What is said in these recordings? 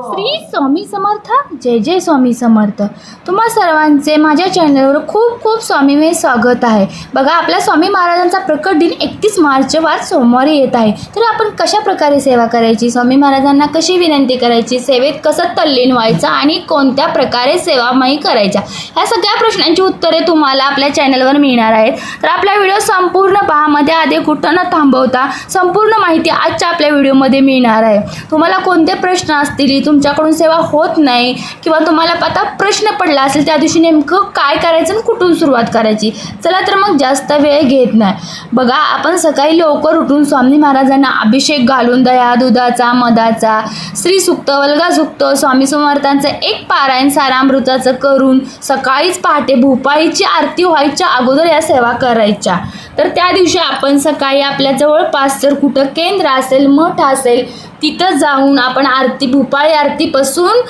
हो. श्री स्वामी समर्थ जय जय स्वामी समर्थ. तुम्हा सर्वांचे माझ्या चॅनलवर खूप खूप स्वामीमय स्वागत आहे. बघा आपल्या स्वामी महाराजांचा प्रकट दिन एकतीस मार्च वार सोमवारी येत आहे. तर आपण कशा प्रकारे सेवा करायची? स्वामी महाराजांना कशी विनंती करायची? सेवेत कसं तल्लीन व्हायचं? आणि कोणत्या प्रकारे सेवामयी करायच्या? ह्या सगळ्या प्रश्नांची उत्तरे तुम्हाला आपल्या चॅनलवर मिळणार आहेत. तर आपला व्हिडिओ संपूर्ण पहामध्ये आधी कुठं न थांबवता संपूर्ण माहिती आजच्या आपल्या व्हिडिओमध्ये मिळणार आहे. तुम्हाला कोणते प्रश्न असतील तुमच्याकडून सेवा होत नाही किंवा तुम्हाला आता प्रश्न पडला असेल त्या दिवशी नेमकं काय करायचं आणि कुठून सुरुवात करायची? चला तर मग जास्त वेळ घेत नाही. बघा आपण सकाळी लवकर उठून स्वामी महाराजांना अभिषेक घालून दया दुधाचा मधाचा श्रीसुक्त सुक्त वल्गा सुक्त स्वामी समर्थांचं एक पारायण सारामृताचं करून सकाळीच पहाटे भोपाळीची आरती व्हायच्या अगोदर या सेवा करायच्या. तर त्या दिवशी आपण सकाळी आपल्या जवळपास जर कुठं केंद्र असेल मठ असेल तिथं जाऊन आपण आरती भोपाळी आरतीपासून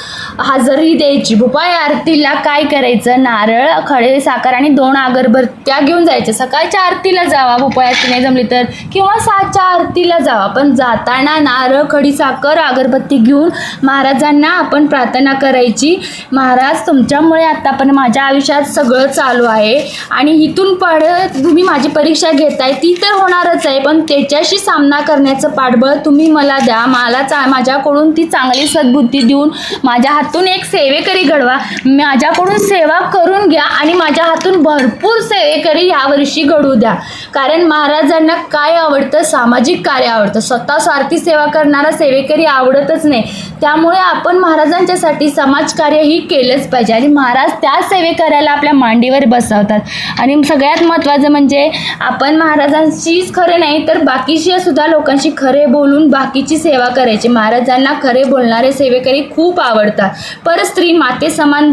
हजेरी द्यायची. भोपाळी आरतीला काय करायचं? नारळ खडे साखर आणि दोन अगरबत्त्या घेऊन जायच्या सकाळच्या आरतीला जावा. भोपाळी आरती नाही जमली तर. किंवा सातच्या आरतीला जावा. पण जाताना नारळ खडी साखर अगरबत्ती घेऊन महाराजांना आपण प्रार्थना करायची. महाराज तुमच्यामुळे आता पण माझ्या आयुष्यात सगळं चालू आहे. आणि इथून पडत तुम्ही माझी परीक्षा घेताय. ती तर होणारच आहे. पण त्याच्याशी सामना करण्याचं पाठबळ तुम्ही मला द्या. मला चा माझ्याकडून ती चांगली सद्बुद्धी देऊन माझ्या हातून एक सेवेकरी घडवा. माझ्याकडून सेवा करून घ्या आणि माझ्या हातून भरपूर सेवेकरी यावर्षी घडू द्या. कारण महाराजांना काय आवडतं? सामाजिक कार्य आवडतं. स्वतः स्वार्थी सेवा करणारा सेवेकरी आवडतच नाही. त्यामुळे आपण महाराजांच्यासाठी समाजकार्य ही केलंच पाहिजे. आणि महाराज त्या सेवेकऱ्याला आपल्या मांडीवर बसवतात. आणि सगळ्यात महत्त्वाचं म्हणजे आपण महाराजांशीच खरं नाही तर बाकीशी सुद्धा लोकांशी खरे बोलून बाकीची सेवा करायची. महाराजांना खरे बोलणारे सेवेकरी खूप आवडतात. परस्त्री माते समान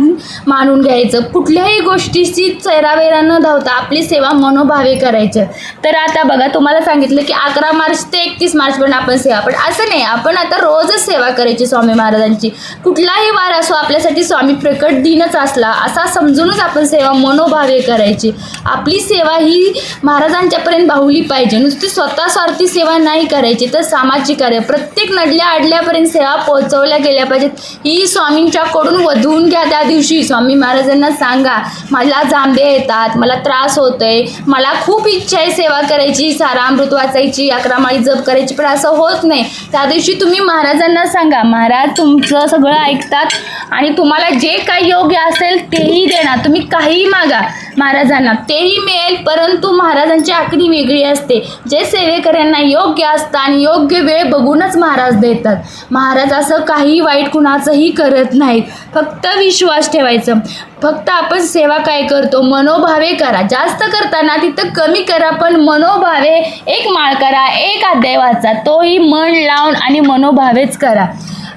मानून घ्यायचं. कुठल्याही गोष्टीची चेरावेरा न धावता आपली सेवा मनोभावे करायचं. तर आता बघा तुम्हाला सांगितलं की अकरा मार्च ते एकतीस मार्चपर्यंत आपण सेवा. पण असं नाही आपण आता रोजच सेवा करायची स्वामी महाराजांची. कुठलाही वार असो आपल्यासाठी स्वामी प्रकट दिनच असला असा समजूनच आपण सेवा मनोभावे करायची. आपली सेवा ही महाराजांच्यापर्यंत भावली पाहिजे. नुसती स्वतः स्वार्थी सेवा नाही करायची तर सामाजिक कार्य. प्रत्येक नडल्या आडल्यापर्यंत सेवा पोहोचवल्या केल्या पाहिजेत. ही स्वामींच्याकडून वधवून घ्या त्या दिवशी. स्वामी महाराजांना सांगा मला जांभे येतात मला त्रास होतोय मला खूप इच्छा आहे सेवा करायची सारा अमृत वाचायची अकरा माळी जप करायची पण असं होत नाही. त्या दिवशी तुम्ही महाराजांना सांगा महाराज तुमचं सगळं ऐकतात आणि तुम्हाला जे काही योग्य असेल तेही देणार. तुम्ही काहीही मागा महाराजांना. तेही मिळेल परंतु महाराजांची आखणी वेगळी असते. जे सेवेकऱ्यांना योग्य असतं आणि योग्य वेळ बघूनच महाराज देतात महाराज असं काही वाईट कुणाचंही करत नाहीत. फक्त विश्वास ठेवायचं. फक्त आपण सेवा काय करतो? मनोभावे करा. जास्त करताना तिथं कमी करा पण मनोभावे एक माळ करा एक अध्याय वाचा. तोही मन लावून आणि मनोभावेच करा.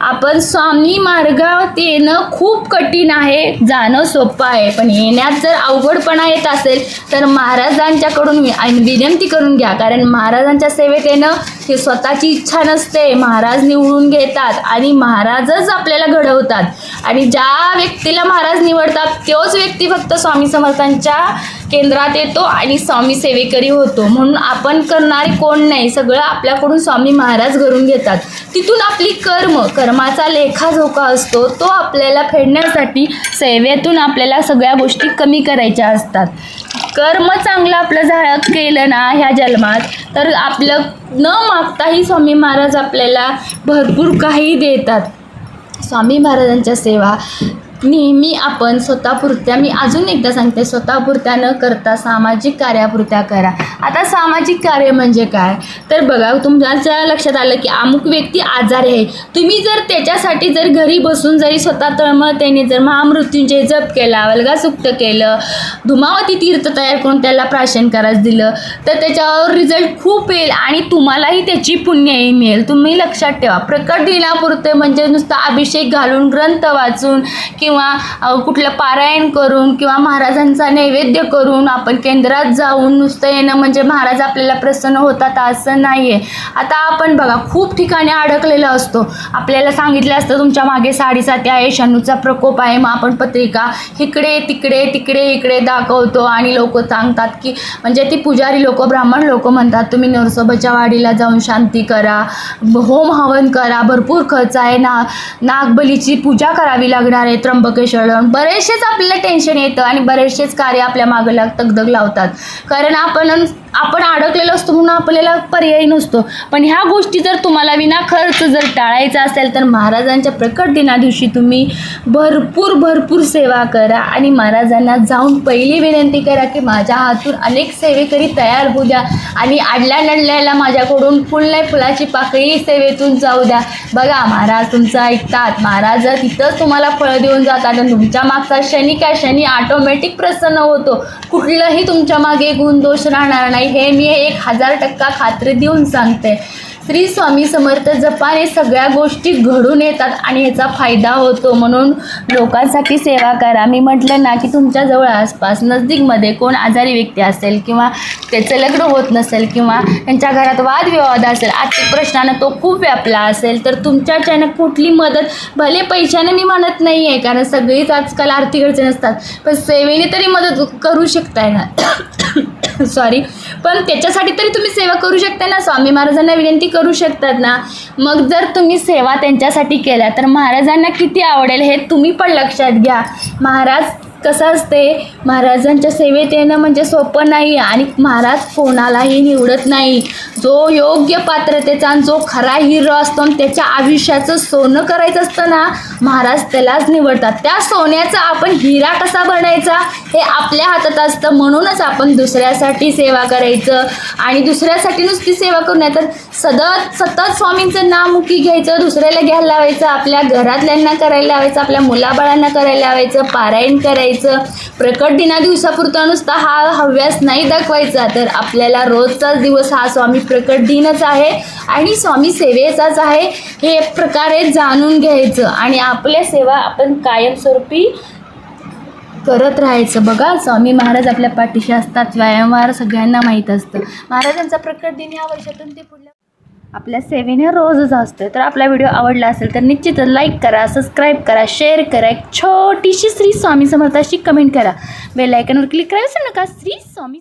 आपण स्वामी मार्गात येणं खूप कठीण आहे जाणं सोपं आहे. पण येण्यात जर अवघडपणा येत असेल तर महाराजांच्याकडून आणि विनंती करून घ्या. कारण महाराजांच्या सेवेत येणं हे स्वतःची इच्छा नसते. महाराज निवडून घेतात आणि महाराजच आपल्याला घडवतात. आणि ज्या व्यक्तीला महाराज निवडतात तोच व्यक्ती फक्त स्वामी समर्थांच्या केंद्रात येतो आणि स्वामी सेवेकरी होतो. म्हणून आपण करणारे कोण नाही सगळं आपल्याकडून स्वामी महाराज घडून घेतात. तिथून आपली कर्म कर्माचा लेखाजोखा असतो तो आपल्याला फेडण्यासाठी सेवेतून आपल्याला सगळ्या गोष्टी कमी करायच्या असतात. कर्म चांगलं आपलं झा केलं ना ह्या जन्मात तर आपलं न मागताही स्वामी महाराज आपल्याला भरपूर काही देतात. स्वामी महाराजांच्या सेवा नेहमी आपण स्वतःपुरत्या मी अजून एकदा सांगते स्वतःपुरत्या न करता सामाजिक कार्यापुरत्या करा. आता सामाजिक कार्य म्हणजे काय? तर बघा तुमच्या लक्षात आलं की अमुक व्यक्ती आजारी आहे. तुम्ही जर त्याच्यासाठी जर घरी बसून जरी स्वतः तळमळतेने जर महामृत्यूंचे जप केला वल्गा सुक्त केलं धुमावती तीर्थ तयार करून त्याला प्राशन करायला दिलं तर त्याच्यावर रिझल्ट खूप येईल आणि तुम्हालाही त्याची पुण्यही मिळेल. तुम्ही लक्षात ठेवा. प्रकट दिनापुरते म्हणजे नुसतं अभिषेक घालून ग्रंथ वाचून किंवा किंवा कुठलं पारायण करून किंवा महाराजांचा नैवेद्य करून आपण केंद्रात जाऊन नुसतं येणं म्हणजे महाराज आपल्याला प्रसन्न होतात असं नाही आहे आता आपण बघा खूप ठिकाणी अडकलेला असतो. आपल्याला सांगितलं असतं तुमच्या मागे साडेसाती आहे शनूचा प्रकोप आहे मग आपण पत्रिका इकडे तिकडे तिकडे इकडे दाखवतो. आणि लोक सांगतात की म्हणजे ती पुजारी लोक ब्राह्मण लोक म्हणतात तुम्ही नरसोबाच्या वाडीला जाऊन शांती करा होम हवन करा भरपूर खर्च आहे ना नागबलीची पूजा करावी लागणार आहे त्र्यंबकेश्वर जाऊन. बरेचसेच आपल्याला टेन्शन येतं आणि बरेचसेच कार्य आपल्या मागं लाग तगदग लावतात कारण आपण आपण अडकलेलो असतो म्हणून आपल्याला पर्याय नसतो. पण ह्या गोष्टी जर तुम्हाला विना खर्च जर टाळायचा असेल तर महाराजांच्या प्रकट दिना दिवशी तुम्ही भरपूर भरपूर सेवा करा आणि महाराजांना जाऊन पहिली विनंती करा की माझ्या हातून अनेक सेवेकरी तयार होऊ द्या आणि आडल्या नडल्याला माझ्याकडून फुल नाही फुलाची पाकळी सेवेतून जाऊ द्या. बघा महाराज तुमचं ऐकतात. महाराज तिथंच तुम्हाला फळं देऊन जातात आणि तुमच्या मागचा शनी काय? शनी ऑटोमॅटिक प्रसन्न होतो. कुठलंही तुमच्या मागे गुण दोष राहणार नाही. हे मी एक हजार टक्का खात्री देऊन सांगते. श्री स्वामी समर्थ जपाने सगळ्या गोष्टी घडून येतात आणि ह्याचा फायदा होतो. म्हणून लोकांसाठी सेवा करा. मी म्हटलं ना की तुमच्याजवळ आसपास नजदीकमध्ये कोण आजारी व्यक्ती असेल किंवा त्याचं लग्न होत नसेल किंवा त्यांच्या घरात वादविवाद असेल आर्थिक प्रश्नानं तो खूप व्यापला असेल तर तुमच्याच्यानं कुठली मदत? भले पैशाने मी म्हणत नाही आहे कारण सगळीच आजकाल आर्थिक अडचण असतात पण सेवेने तरी मदत करू शकताय ना? सॉरी पण त्याच्यासाठी तरी तुम्ही सेवा करू शकता ना. स्वामी महाराजांना विनंती करू शकतात ना. मग जर तुम्ही सेवा त्यांच्यासाठी केल्या तर महाराजांना किती आवडेल हे तुम्ही पण लक्षात घ्या. महाराज कसं असते? महाराजांच्या सेवेत येणं म्हणजे सोपं नाही आणि महाराज कोणालाही निवडत नाही. जो योग्य पात्रतेचा आणि जो खरा हिरो असतो आणि त्याच्या आयुष्याचं सोनं करायचं असतं ना महाराज त्यालाच निवडतात. त्या सोन्याचा आपण हिरा कसा बनायचा? हे आपल्या हातात असतं. म्हणूनच आपण दुसऱ्यासाठी सेवा करायचं. आणि दुसऱ्यासाठी नुसती सेवा करू नाही तर सतत सतत स्वामींचं नामुखी घ्यायचं दुसऱ्याला घ्यायला लावायचं आपल्या घरातल्यांना करायला लावायचं आपल्या मुलाबाळांना करायला लावायचं पारायण करायचं. प्रकट दिना दिवसापुरता नुसता हा हव्यास नाही दाखवायचा. तर आपल्याला रोजचाच दिवस हा स्वामी प्रकट दिनच आहे आणि स्वामी सेवेचाच आहे. हे प्रकारे जाणून घ्यायचं आणि आपल्या सेवा आपण कायमस्वरूपी करत राहायचं. बघा स्वामी महाराज आपल्या पाठीशी असतात. व्यायामवार सगळ्यांना माहीत असतं. महाराजांचा प्रकट दिन ह्या वर्षातून ते पुढल्या आपल्या सेवेने रोजच असतं तर आपला व्हिडिओ आवडला असेल तर निश्चितच लाईक करा सबस्क्राईब करा शेअर करा. एक छोटीशी श्री स्वामी समर्थाशी कमेंट करा. बेल आयकनवर क्लिक करायचं नका. श्री स्वामी